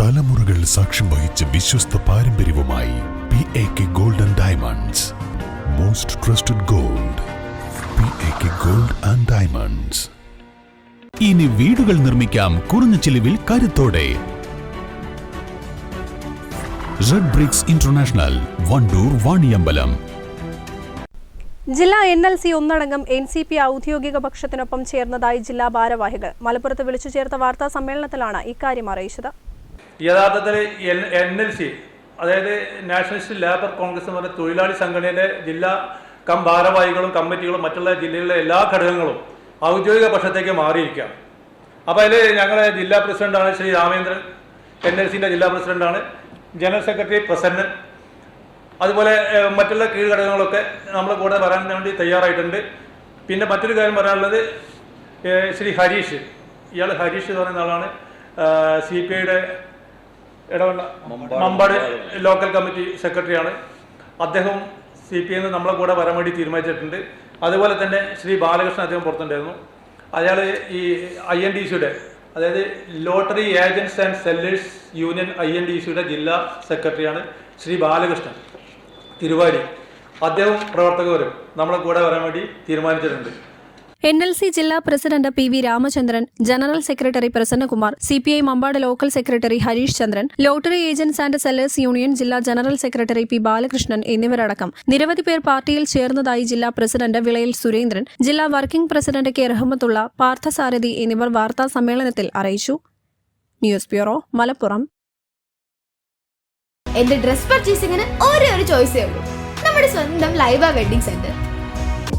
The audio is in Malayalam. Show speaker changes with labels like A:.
A: തലമുറകൾ സാക്ഷ്യം വഹിച്ച വിശ്വസ്ത പാരമ്പര്യവുമായി P A K golden diamonds most trusted gold P A K gold and diamonds
B: ഇനി വീടുകൾ നിർമ്മിക്കാം കുറഞ്ഞ ചിലവിൽ കരുത്തോടെ. Red bricks international Wandoor Vaniyambalam
C: ജില്ലാ എൻ എൽ സി ഒന്നടങ്കം എൻ സി പി ഔദ്യോഗിക പക്ഷത്തിനൊപ്പം ചേർന്നതായി ജില്ലാ ഭാരവാഹികൾ. മലപ്പുറത്ത് വിളിച്ചു ചേർത്ത വാർത്താ സമ്മേളനത്തിലാണ് ഇക്കാര്യം അറിയിച്ചത്.
D: യഥാർത്ഥത്തിൽ എൻ എൻ എൽ സി അതായത് നാഷണലിസ്റ്റ് ലേബർ കോൺഗ്രസ് എന്ന് പറഞ്ഞ തൊഴിലാളി സംഘടനയുടെ ജില്ലാ കം ഭാരവാഹികളും കമ്മിറ്റികളും മറ്റുള്ള ജില്ലയിലെ എല്ലാ ഘടകങ്ങളും ഔദ്യോഗിക പക്ഷത്തേക്ക് മാറിയിരിക്കുകയാണ്. അപ്പോൾ അതിൽ ഞങ്ങളുടെ ജില്ലാ പ്രസിഡന്റാണ് ശ്രീ രാമേന്ദ്രൻ എൻ എൽ സിന്റെ ജില്ലാ പ്രസിഡന്റാണ് ജനറൽ സെക്രട്ടറി പ്രസന്നൻ അതുപോലെ മറ്റുള്ള കീഴ്ഘടകങ്ങളൊക്കെ നമ്മൾ കൂടെ വരാൻ വേണ്ടി തയ്യാറായിട്ടുണ്ട്. പിന്നെ മറ്റൊരു കാര്യം പറയാനുള്ളത് ശ്രീ ഹരീഷ് ഇയാൾ ഹരീഷ് എന്ന് പറയുന്ന ആളാണ് സി പി ഐയുടെ ഇടവണ്ണ മമ്പാട് ലോക്കൽ കമ്മിറ്റി സെക്രട്ടറിയാണ്. അദ്ദേഹം സി പി എം നമ്മളെ കൂടെ വരാൻ വേണ്ടി തീരുമാനിച്ചിട്ടുണ്ട്. അതുപോലെ തന്നെ ശ്രീ ബാലകൃഷ്ണൻ അദ്ദേഹം പുറത്തുണ്ടായിരുന്നു. അയാൾ ഈ ഐ എൻ ഡി സിയുടെ അതായത് lottery agents and sellers union I N D സിയുടെ ജില്ലാ സെക്രട്ടറിയാണ് ശ്രീ ബാലകൃഷ്ണൻ. തിരുവാരി. അദ്ദേഹം പ്രവർത്തകരും നമ്മളെ കൂടെ വരാൻ വേണ്ടി തീരുമാനിച്ചിട്ടുണ്ട്.
C: എൻ എൽ സി ജില്ലാ president P V Ramachandran general secretary Prasannakumar C P I Mampad local secretary Harish Chandran lottery agents and sellers union ജില്ലാ ജനറൽ സെക്രട്ടറി പി ബാലകൃഷ്ണൻ എന്നിവരടക്കം. നിരവധി പേർ പാർട്ടിയിൽ ചേർന്നതായി ജില്ലാ പ്രസിഡന്റ് വിളയിൽ സുരേന്ദ്രൻ ജില്ലാ working president K Rahmathulla Parthasarathy എന്നിവർ വാർത്താ സമ്മേളനത്തിൽ അറിയിച്ചു. News bureau Malappuram.
E: എന്റെ ഡ്രസ് പർച്ചേസിംഗിന് ഒരേ ഒരു ചോയ്സേ ഉള്ളൂ. നമ്മുടെ സ്വന്തം Laiba wedding centre.